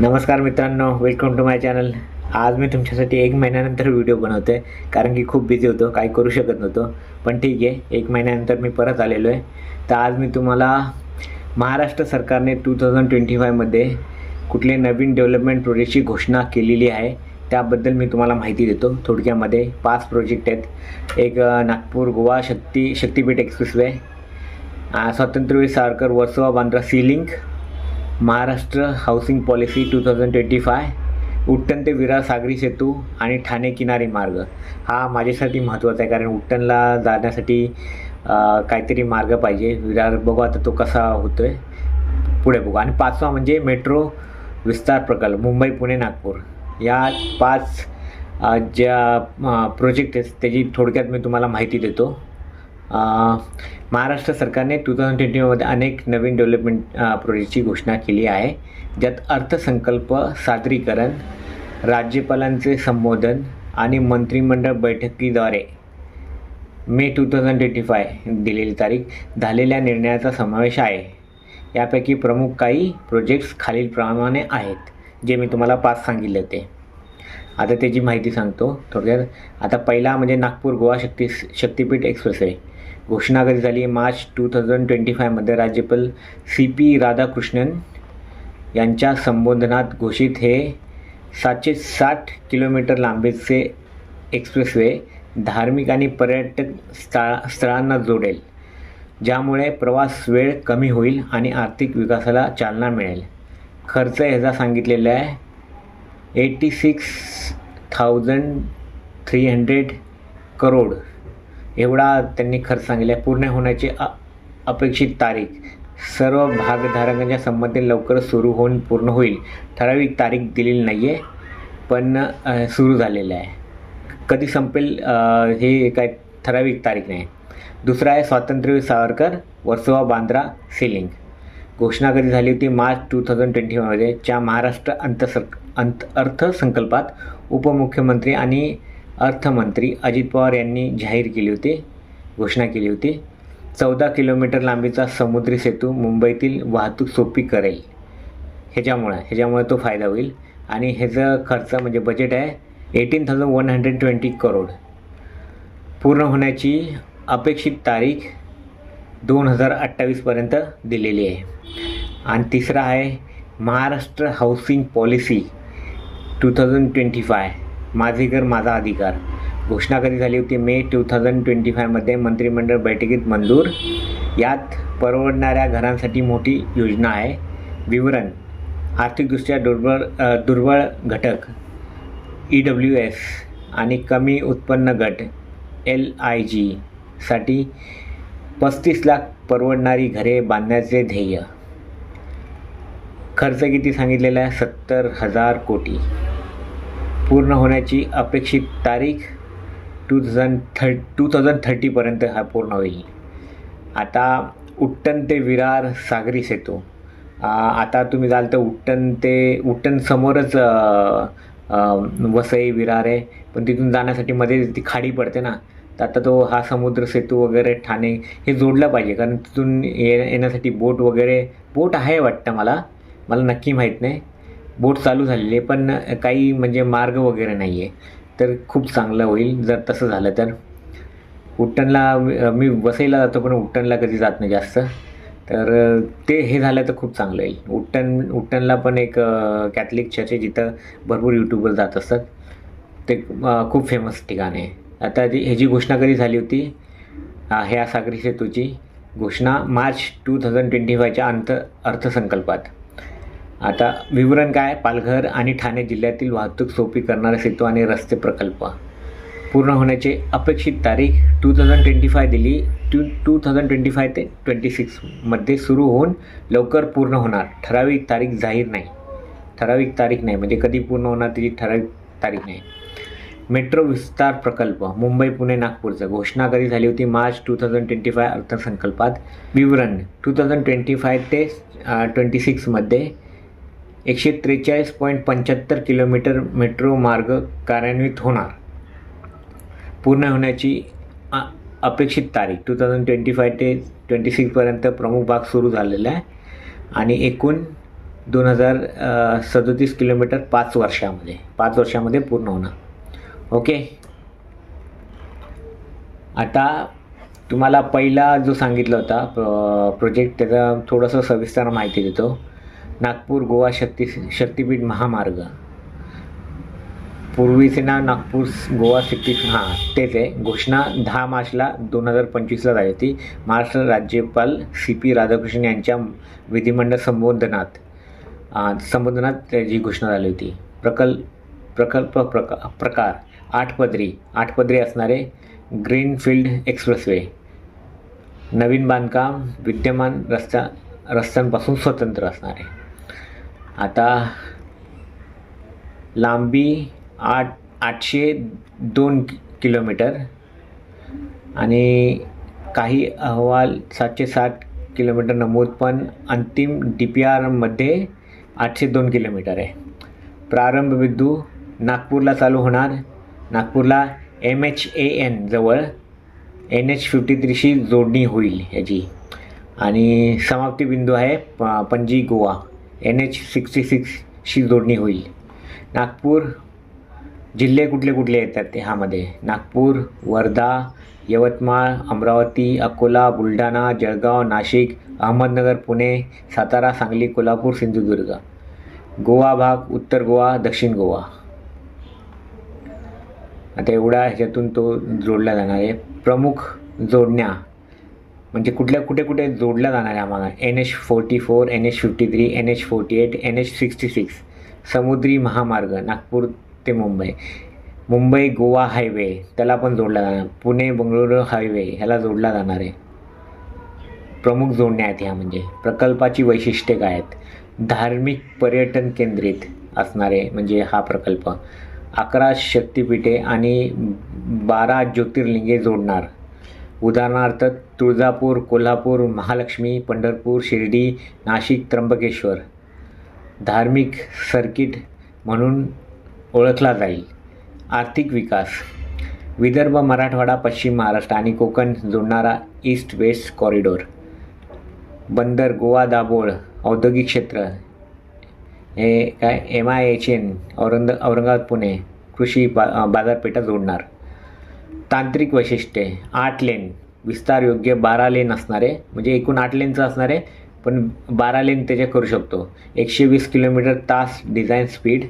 नमस्कार मित्रांनो welcome to my channel आज मी तुमच्यासाठी एक महिन्यानंतर व्हिडिओ बनवतो आहे कारण की खूप बिझी होतो काही करू शकत नव्हतो. पण ठीक आहे एक महिन्यानंतर मी परत आलेलो आहे. तर आज मी तुम्हाला महाराष्ट्र सरकारने टू थाउजंड ट्वेंटी फायमध्ये कुठले नवीन डेव्हलपमेंट प्रोजेक्टची घोषणा केलेली आहे त्याबद्दल मी तुम्हाला माहिती देतो. थोडक्यामध्ये पाच प्रोजेक्ट आहेत. एक नागपूर गोवा शक्ती Shaktipeeth expressway Swatantryaveer Savarkar Versova Bandra sea link Maharashtra housing policy two thousand twenty five Uttan ते विरार सागरी सेतू आणि ठाणे किनारी मार्ग. हा माझ्यासाठी महत्त्वाचा आहे कारण उट्टणला जाण्यासाठी काहीतरी मार्ग पाहिजे. विरार बघू आता तो कसा होतो आहे पुढे बघू. आणि पाचवा म्हणजे मेट्रो विस्तार प्रकल्प मुंबई पुणे नागपूर. या पाच ज्या प्रोजेक्ट आहेत त्याची थोडक्यात मी तुम्हाला माहिती देतो. महाराष्ट्र सरकारने टू थाउजंड ट्वेंटीमध्ये अनेक नवीन डेव्हलपमेंट प्रोजेक्टची घोषणा केली आहे. ज्यात अर्थसंकल्प सादरीकरण राज्यपालांचे संबोधन आणि मंत्रिमंडळ बैठकीद्वारे May two thousand twenty five दिलेली तारीख झालेल्या निर्णयाचा समावेश आहे. यापैकी प्रमुख काही प्रोजेक्ट्स खालीलप्रमाणे आहेत जे मी तुम्हाला पाच सांगितले होते. आता त्याची माहिती सांगतो थोडक्यात. आता पहिला म्हणजे नागपूर गोवा शक्ती शक्तीपीठ एक्सप्रेसवे घोषणा कधी झाली? मार्च टू थाउजंड ट्वेंटी फायमध्ये राज्यपाल सी पी राधाकृष्णन यांच्या संबोधनात घोषित हे सातशे साठ किलोमीटर लांबीचे एक्सप्रेसवे धार्मिक आणि पर्यटक स्थळा स्थळांना जोडेल ज्यामुळे प्रवास वेळ कमी होईल आणि आर्थिक विकासाला चालना मिळेल. खर्च ह्याचा सांगितलेला आहे. Eighty six thousand three hundred crore एवढा त्यांनी खर्च सांगितला. आहे पूर्ण होण्याची अ अपेक्षित तारीख. सर्व भागधारकांच्या संमतीने लवकर सुरू होऊन पूर्ण होईल. ठराविक तारीख दिलेली नाही आहे पण सुरू झालेलं आहे. कधी संपेल हे काय ठराविक तारीख नाही. दुसरा आहे स्वातंत्र्यवीर सावरकर वर्सोवा बांद्रा सिलिंग. घोषणा कधी झाली होती? मार्च टू थाउजंड ट्वेंटीमध्ये च्या महाराष्ट्र अंतसर अंत अर्थसंकल्पात उपमुख्यमंत्री आणि अर्थमंत्री अजित पवार यांनी जाहीर केली होती घोषणा केली होती चौदा किलोमीटर लांबीचा समुद्री सेतू मुंबईतील वाहतूक सोपी करेल. ह्याच्यामुळं ह्याच्यामुळे तो फायदा होईल. आणि ह्याचं खर्च म्हणजे बजेट आहे eighteen thousand one hundred twenty crore पूर्ण होण्याची अपेक्षित तारीख दोन हजार अठ्ठावीसपर्यंत दिलेली आहे. आणि तिसरा आहे Maharashtra housing policy two thousand twenty five माझे घर माझा अधिकार. घोषणा कधी झाली होती मे टू थाउजंड ट्वेंटी फायमध्ये मंत्रिमंडळ बैठकीत मंजूर? यात परवडणाऱ्या घरांसाठी मोठी योजना आहे. विवरण आर्थिकदृष्ट्या दुर्बळ दुर्बळ घटक ई डब्ल्यू एस आणि कमी उत्पन्न गट एल आय जीसाठी पस्तीस लाख परवडणारी घरे बांधण्याचे ध्येय. खर्च किती सांगितलेला आहे? सत्तर हजार कोटी. पूर्ण होण्याची अपेक्षित तारीख टू थाउजंड थर् टू थाउजंड थर्टीपर्यंत हा पूर्ण होईल. आता उट्टण ते विरार सागरी सेतू. आता तुम्ही जाल तर उट्टण ते उट्टण समोरच वसई विरार आहे. पण तिथून जाण्यासाठी मध्ये ती खाडी पडते ना. तर आता तो हा समुद्र सेतू वगैरे ठाणे हे जोडलं पाहिजे. कारण तिथून ये येण्यासाठी बोट वगैरे बोट आहे वाटतं मला. मला नक्की माहीत नाही. बोट चालू झालेली आहे पण काही म्हणजे मार्ग वगैरे नाही आहे तर खूप चांगलं होईल जर तसं झालं तर. उट्टणला मी- वसईला जातो पण उट्टणला कधी जात नाही जास्त. तर ते हे झालं तर खूप चांगलं येईल उट्टण उट्टणला पण एक कॅथलिक चर्च आहे जिथं भरपूर यूट्यूबर जात असतात. ते खूप फेमस ठिकाण आहे. आता ती ह्याची घोषणा कधी झाली होती ह्या सागरी सेतूची घोषणा मार्च टू थाउजंड ट्वेंटी फायच्या अंत अर्थसंकल्पात. आता विवरण काय? पालघर आणि ठाणे जिल्ह्यातील वाहतूक सोपी करणारा सेतू आणि रस्ते प्रकल्प. पूर्ण होण्याची अपेक्षित तारीख टू थाउजंड ट्वेंटी फाय दिली. Two two thousand twenty five ते ट्वेंटी सिक्समध्ये सुरू होऊन लवकर पूर्ण होणार. ठराविक तारीख जाहीर नाही. ठराविक तारीख नाही. म्हणजे कधी पूर्ण होणार त्याची ठराविक तारीख नाही. मेट्रो विस्तार प्रकल्प मुंबई पुणे नागपूरचं. घोषणा कधी झाली होती? March two thousand twenty five अर्थसंकल्पात. विवरण टू थाउजंड ट्वेंटी फाय ते ट्वेंटी सिक्समध्ये एकशे त्रेचाळीस पॉईंट पंच्याहत्तर किलोमीटर मेट्रो मार्ग कार्यान्वित होणार. पूर्ण होण्याची अपेक्षित तारीख टू थाउजंड ट्वेंटी फाय ते ट्वेंटी सिक्सपर्यंत प्रमुख भाग सुरू झालेला आहे. आणि एकूण दोन हजार सदोतीस किलोमीटर पाच वर्षामध्ये पाच वर्षामध्ये पूर्ण होणार. ओके? आता तुम्हाला पहिला जो सांगितला होता प्रोजेक्ट त्याचा थोडंसं सविस्तर माहिती देतो. नागपूर गोवा शक्ती शक्तिपीठ महामार्ग. पूर्वीचे नाव नागपूर गोवा शक्ती हां तेच आहे. घोषणा दहा मार्चला दोन हजार पंचवीसला झाली होती. महाराष्ट्र राज्यपाल सी पी राधाकृष्णन यांच्या विधिमंडळ संबोधनात संबोधनात त्याची घोषणा झाली होती. प्रकल्प प्रकल्प प्रका प्रकार आठ पदरी आठ पदरी असणारे ग्रीनफील्ड एक्सप्रेसवे. नवीन बांधकाम विद्यमान रस्त्या रस्त्यांपासून स्वतंत्र असणारे. आता लांबी आठ आठशे दोन किलोमीटर आणि काही अहवाल सातशे साठ किलोमीटर नमूद पण अंतिम डी पी आरमध्ये आठशे दोन किलोमीटर आहे. प्रारंभ बिंदू नागपूरला चालू होणार. नागपूरला एम एच ए एन जवळ एन एच फिफ्टी थ्रीशी जोडणी होईल याची आणि समाप्ती बिंदू आहे प Panaji Goa. N H sixty सिक्सशी जोडणी होईल. नागपूर जिल्हे कुठले कुठले येतात ते ह्यामध्ये नागपूर वर्धा यवतमाळ अमरावती अकोला बुलढाणा जळगाव नाशिक अहमदनगर पुणे सातारा सांगली कोल्हापूर सिंधुदुर्ग. गोवा भाग उत्तर गोवा दक्षिण गोवा. आता एवढा ह्याच्यातून तो जोडला जाणार आहे. प्रमुख जोडण्या म्हणजे कुठल्या कुठे कुठे जोडल्या जाणार आहे आम्हाला? N H forty four N H fifty three N H forty eight N H sixty six समुद्री महामार्ग नागपूर ते मुंबई. मुंबई गोवा हायवे त्याला पण जोडला जाणार. पुणे बंगळुरू हायवे ह्याला जोडला जाणार आहे. प्रमुख जोडण्या आहेत ह्या म्हणजे. प्रकल्पाची वैशिष्ट्ये काय आहेत? धार्मिक पर्यटन केंद्रित असणारे म्हणजे हा प्रकल्प. अकरा शक्तिपीठे आणि बारा ज्योतिर्लिंगे जोडणार. उदाहरणार्थ तुळजापूर कोल्हापूर महालक्ष्मी पंढरपूर शिर्डी नाशिक त्र्यंबकेश्वर. धार्मिक सर्किट म्हणून ओळखला जाईल. आर्थिक विकास. विदर्भ मराठवाडा पश्चिम महाराष्ट्र आणि कोकण जोडणारा ईस्ट वेस्ट कॉरिडॉर. बंदर गोवा दाभोळ औद्योगिक क्षेत्र. हे काय? एम आय एच एन औरंग औरंगाबाद पुणे. कृषी बा बाजारपेठा जोडणार. तांत्रिक वैशिष्ट्ये. आठ लेन. विस्तार योग्य बारा लेन असणारे. म्हणजे एकूण आठ लेनचं असणारे पण बारा लेन त्याच्या करू शकतो. एकशे वीस किलोमीटर तास डिझाईन स्पीड.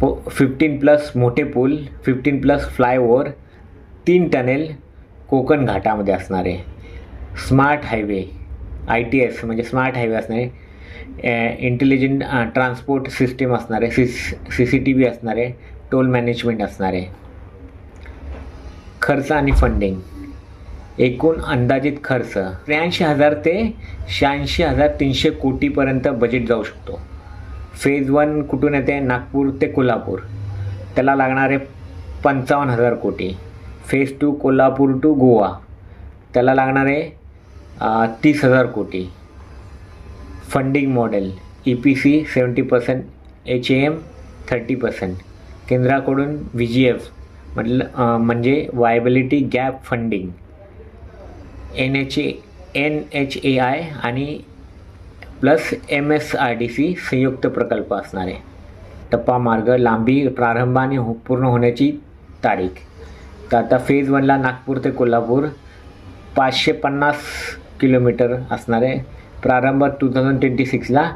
पो फिफ्टीन प्लस मोठे पूल फिफ्टीन प्लस फ्लायओव्हर तीन टनेल कोकण घाटामध्ये असणारे. Smart highway I T S म्हणजे स्मार्ट हायवे असणारे. इंटेलिजंट ट्रान्सपोर्ट सिस्टीम असणारे C C C T V असणारे टोल मॅनेजमेंट असणारे. खर्च आणि फंडिंग एकूण अंदाजित खर्च त्र्याऐंशी हजार ते शहाऐंशी हजार तीनशे कोटीपर्यंत बजेट जाऊ शकतो. फेज वन कुठून येते? नागपूर ते कोल्हापूर. त्याला लागणारे पंचावन्न हजार कोटी. Phase two Kolhapur to Goa. त्याला लागणारे तीस हजार कोटी. Funding model E P C seventy percent H A M thirty percent केंद्राकडून व्ही जी एफ म्हटलं म्हणजे viability gap funding N H A N H A I आणि plus M S R D C संयुक्त प्रकल्प असणारे. टप्पा मार्ग लांबी प्रारंभाने हो पूर्ण होण्याची तारीख. तर आता फेज वनला नागपूर ते कोल्हापूर पाचशे पन्नास किलोमीटर असणारे. प्रारंभ टू थाउजंड ट्वेंटी सिक्सला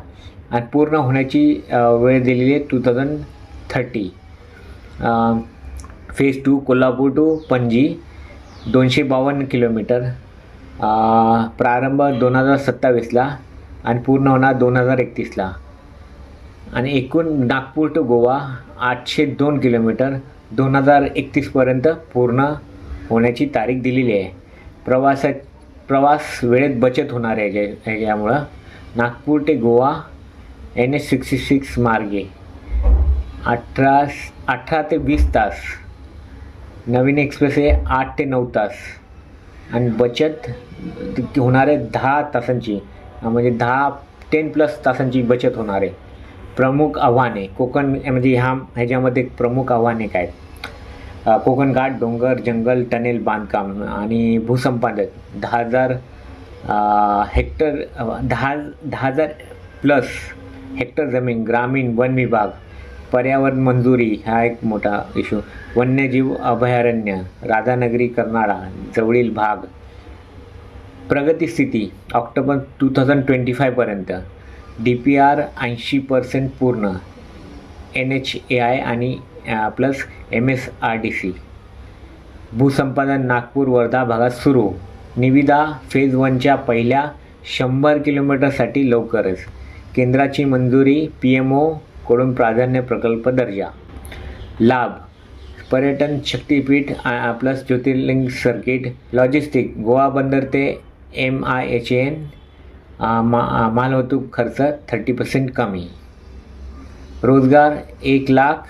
आणि पूर्ण होण्याची वेळ दिलेली आहे two thousand thirty phase two Kolhapur to Panaji दोनशे बावन्न किलोमीटर. प्रारंभ दोन हजार सत्तावीसला आणि पूर्ण होणार दोन हजार एकतीसला. आणि एकूण नागपूर टू गोवा आठशे दोन किलोमीटर दोन हजार एकतीसपर्यंत पूर्ण होण्याची तारीख दिलेली आहे. प्रवासा प्रवास वेळेत बचत होणार आहे याच्या ह्याच्यामुळं नागपूर ते Goa N S sixty six मार्गे अठरा अठरा ते वीस तास नवीन एक्सप्रेस हे आठ ते नऊ तास. आणि बचत होणार आहे दहा तासांची. म्हणजे दहा टेन प्लस तासांची बचत होणार आहे. प्रमुख आव्हाने कोकण म्हणजे ह्या ह्याच्यामध्ये प्रमुख आव्हाने काय? आहेत? कोकण घाट डोंगर जंगल टनेल बांधकाम आणि भूसंपादक दहा हजार हेक्टर दहा दहा हजार प्लस हेक्टर जमीन ग्रामीण वन विभाग. पर्यावरण मंजुरी हा एक मोठा इशू वन्यजीव अभयारण्य राधानगरी कर्नाळा जवळील भाग. प्रगती स्थिती ऑक्टोबर टू थाउजंड ट्वेंटी फायपर्यंत डी पी आर ऐंशी पर्सेंट पूर्ण. एन एच ए आय आणि plus M S R D C भूसंपादन नागपूर वर्धा भागात सुरू. निविदा फेज वनच्या पहिल्या शंभर किलोमीटरसाठी लवकरच. केंद्राची मंजुरी पी एम ओ कडून प्राधान्य प्रकल्प दर्जा. लाभ. पर्यटन Shaktipeeth plus Jyotirlinga circuit logistic Goa बंदर ते एम आय एच एन मा मालवाहतूक खर्च थर्टी पर्सेंट कमी. रोजगार एक लाख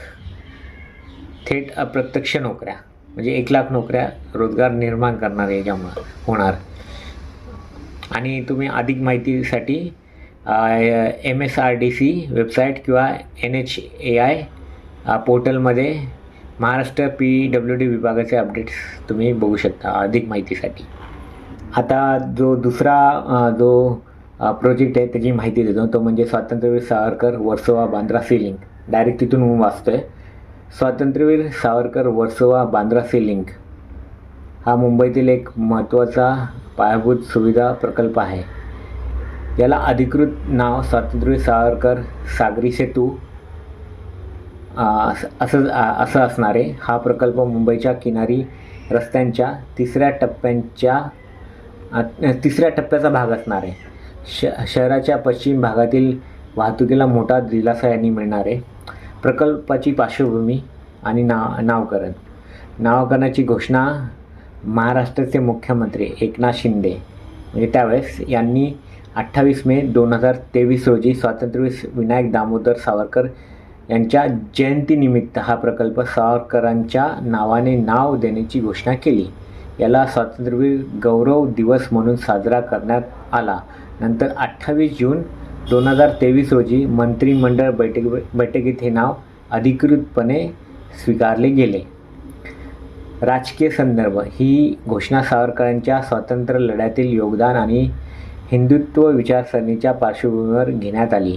थेट अप्रत्यक्ष नोकऱ्या. म्हणजे एक लाख नोकऱ्या रोजगार निर्माण करणार याच्यामुळं होणार. आणि तुम्ही अधिक माहितीसाठी M S R D C website किंवा एन एच ए आय पोर्टलमध्ये महाराष्ट्र पी डब्ल्यू डी विभागाचे अपडेट्स तुम्ही बघू शकता अधिक माहितीसाठी. आता जो दुसरा जो प्रोजेक्ट आहे त्याची माहिती देतो. तो म्हणजे Swatantryaveer Savarkar Versova Bandra sea link direct तिथून मी वाचतोय. स्वातंत्र्यवीर सावरकर वर्सोवा बांद्रा सी लिंक हा मुंबईतील एक महत्त्वाचा पायाभूत सुविधा प्रकल्प आहे. याला अधिकृत नाव स्वातंत्र्य सावरकर सागरी सेतू असं असं असं असणार आहे. हा प्रकल्प मुंबईच्या किनारी रस्त्यांच्या तिसऱ्या टप्प्यांच्या तिसऱ्या टप्प्याचा भाग असणार आहे. श शहराच्या पश्चिम भागातील वाहतुकीला मोठा दिलासा यांनी मिळणार आहे. प्रकल्पाची पार्श्वभूमी आणि नाव नावकरण. नावकरणाची घोषणा महाराष्ट्राचे मुख्यमंत्री एकनाथ शिंदे म्हणजे त्यावेळेस यांनी अठ्ठावीस मे दोन हजार तेवीस रोजी स्वातंत्र्यवीर विनायक दामोदर सावरकर यांच्या जयंतीनिमित्त हा प्रकल्प सावरकरांच्या नावाने नाव देण्याची घोषणा केली. याला स्वातंत्र्यवीर गौरव दिवस म्हणून साजरा करण्यात आला. नंतर अठ्ठावीस जून दोन हजार तेवीस रोजी मंत्रिमंडळ बैठक बैठकीत हे नाव अधिकृतपणे स्वीकारले गेले. राजकीय संदर्भ ही घोषणा सावरकरांच्या स्वातंत्र्य लढ्यातील योगदान आणि हिंदुत्व विचारसरणीच्या पार्श्वभूमीवर घेण्यात आली.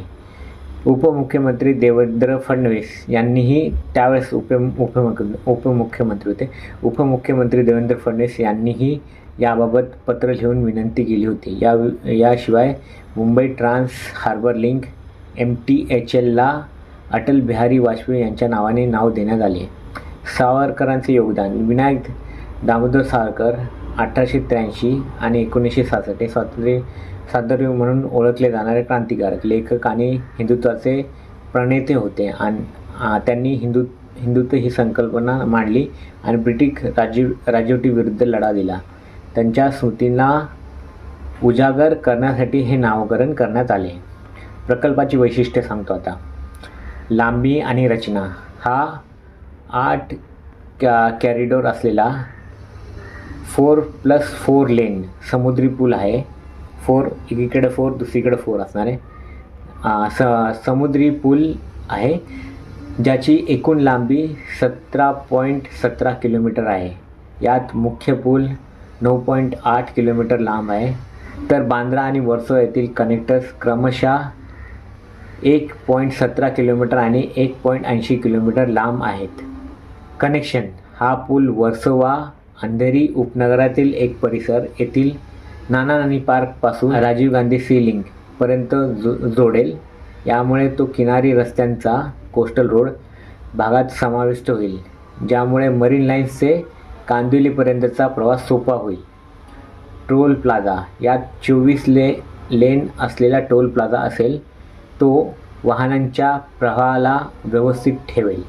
उपमुख्यमंत्री देवेंद्र फडणवीस यांनीही त्यावेळेस उप उपमुख उपमुख्यमंत्री होते. उपमुख्यमंत्री देवेंद्र फडणवीस यांनीही याबाबत पत्र लिहून विनंती केली होती. या याशिवाय Mumbai trans harbour link M T H एलला Atal Bihari Vajpayee यांच्या नावाने नाव देण्यात आले. सावरकरांचे योगदान विनायक दामोदर सावरकर अठराशे त्र्याऐंशी आणि एकोणीसशे सहासष्ट हे स्वातंत्र्य स्वातंत्र्य म्हणून ओळखले जाणारे क्रांतिकारक लेखक आणि हिंदुत्वाचे प्रणेते होते. आणि त्यांनी हिंदू हिंदुत्व ही संकल्पना मांडली आणि ब्रिटिश राजीव राजवटीविरुद्ध लढा दिला. त्यांच्या स्मृतींना उजागर करण्यासाठी हे नामकरण करण्यात आले. प्रकल्पाची वैशिष्ट्ये सांगतो आता. लांबी आणि रचना. हा आठ कॅ कॅरिडोर असलेला फोर प्लस फोर लेन समुद्री पूल आहे. फोर एकीकडे फोर दुसरीकडे फोर असणार आहे. स समुद्री पूल आहे ज्याची एकूण लांबी सतरा पॉईंट सतरा किलोमीटर आहे. यात मुख्य पूल नऊ पॉईंट आठ किलोमीटर लांब आहे. तर बांद्रा आणि वर्सो येथील कनेक्टर्स क्रमशः एक पॉईंट सतरा किलोमीटर आणि एक पॉईंट ऐंशी किलोमीटर लांब आहेत. कनेक्शन हा पूल वर्सोवा अंधेरी उपनगरातील एक परिसर येथील नाना नानी पार्कपासून राजीव गांधी सी लिंकपर्यंत जो जोडेल. यामुळे तो किनारी रस्त्यांचा कोस्टल रोड भागात समाविष्ट होईल ज्यामुळे मरीन लाईन्सचे कांदिवलीपर्यंतचा प्रवास सोपा होईल. टोल प्लाझा यात चोवीस ले लेन असलेला टोल प्लाझा असेल तो वाहनांच्या प्रवाहाला व्यवस्थित ठेवेल.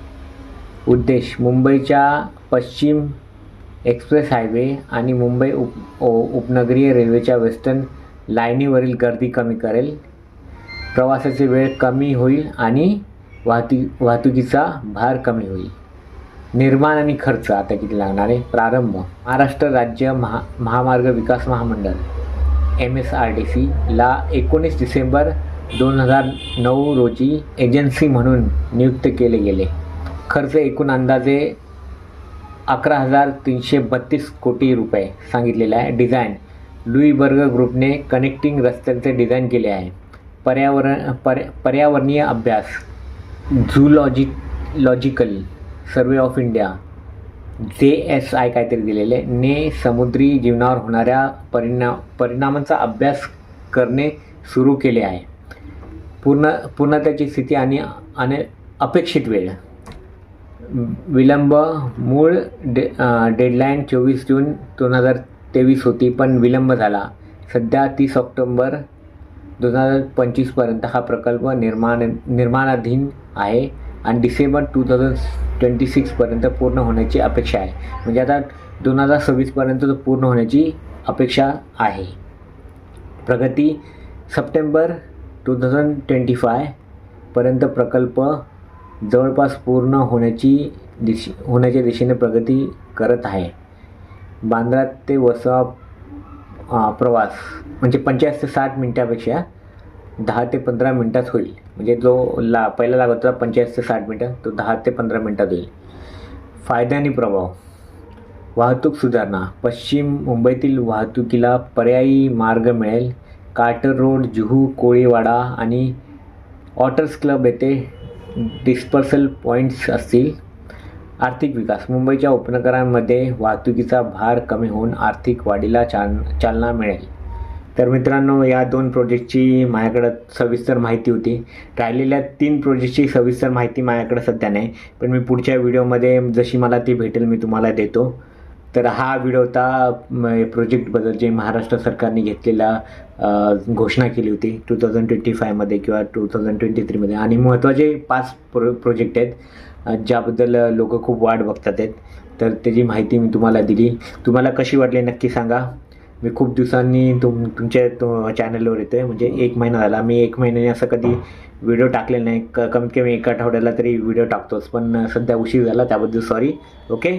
उद्देश मुंबईच्या पश्चिम एक्सप्रेस हायवे आणि मुंबई उप ओ- उपनगरीय रेल्वेच्या वेस्टर्न लाईनीवरील गर्दी कमी करेल. प्रवासाची वेळ कमी होईल आणि वाहतू वाहतुकीचा भार कमी होईल. निर्माण आणि खर्च आता किती लागणार आहे? प्रारंभ. महाराष्ट्र राज्य महा महामार्ग विकास महामंडळ एम एस आर डी सीला एकोणीस डिसेंबर दोन हजार नऊ रोजी एजन्सी म्हणून नियुक्त केले गेले. खर्च एकूण अंदाजे अकरा हजार तीनशे बत्तीस कोटी रुपये सांगितलेलं आहे. डिझाईन लुई बर्ग ग्रुपने कनेक्टिंग रस्त्यांचे डिझाईन केले आहे. पर्यावरण पर पर्यावरणीय अभ्यास. Zoology logical survey of India J S I काहीतरी दिलेले. ने समुद्री जीवनावर होणाऱ्या परिणा परिणामांचा अभ्यास करणे सुरू केले आहे. पूर्ण पूर्णतेची स्थिती आणि आणि अपेक्षित वेळ. विलंब मूळ डे डेडलाईन चोवीस जून दोन हजार तेवीस होती पण विलंब झाला. सध्या तीस ऑक्टोंबर दोन हजार पंचवीसपर्यंत हा प्रकल्प निर्माण निर्माणाधीन आहे आणि डिसेंबर टू थाउजंड ट्वेंटी सिक्सपर्यंत पूर्ण होण्याची अपेक्षा आहे. म्हणजे आता दोन हजार सव्वीसपर्यंत तो पूर्ण होण्याची अपेक्षा आहे. प्रगती सप्टेंबर टू थाउजंड ट्वेंटी फायपर्यंत प्रकल्प जवळपास पूर्ण होण्याची दिशे होण्याच्या दिशेने प्रगती करत आहे. बांद्रा ते वसवा प्रवास म्हणजे पंचेचाळीस ते साठ मिनटापेक्षा दहा ते पंधरा मिनटात होईल. म्हणजे जो ला पहिला लागत होता पंचेचाळीस ते साठ मिनटं तो दहा ते पंधरा मिनटात होईल. फायदा आणि प्रभाव. वाहतूक सुधारणा. पश्चिम मुंबईतील वाहतुकीला पर्यायी मार्ग मिळेल. काटर रोड जुहू कोळीवाडा आणि ऑटर्स क्लब येथे डिस्पर्सल पॉईंट्स असतील आर्थिक विकास. मुंबईच्या उपनगरांमध्ये वाहतुकीचा भार कमी होऊन आर्थिक वाढीला चाल चालना मिळेल. तर मित्रांनो या दोन प्रोजेक्टची माझ्याकडं सविस्तर माहिती होती. राहिलेल्या तीन प्रोजेक्टची सविस्तर माहिती माझ्याकडे सध्या नाही. पण मी पुढच्या व्हिडिओमध्ये जशी मला ती भेटेल मी तुम्हाला देतो. तर हा व्हिडिओ होता म, प्रोजेक्टबद्दल जे महाराष्ट्र सरकारने घेतलेला घोषणा केली होती टू थाउजंड ट्वेंटी फायमध्ये किंवा टू थाउजंड ट्वेंटी थ्रीमध्ये आणि महत्त्वाचे पाच प्रो प्रोजेक्ट आहेत ज्याबद्दल लोक खूप वाट बघतात आहेत. तर त्याची माहिती मी तुम्हाला दिली. तुम्हाला कशी वाटली नक्की सांगा. मी खूप दिवसांनी तुम तुमच्या तो चॅनलवर येतो आहे म्हणजे एक महिना झाला. मी एक महिन्याने असं कधी व्हिडिओ टाकलेला नाही. क कमीत कमी एका आठवड्याला तरी व्हिडिओ टाकतोच. पण सध्या उशीर झाला. त्याबद्दल सॉरी ओके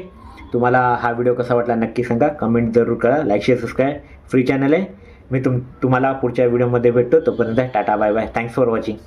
तुम्हाला हा व्हिडिओ कसा वाटला नक्की सांगा. कमेंट जरूर करा. Like share subscribe free channel आहे. मी तुम तुम्हाला पुढच्या व्हिडिओमध्ये भेटतो. तोपर्यंत tata bye bye thanks for watching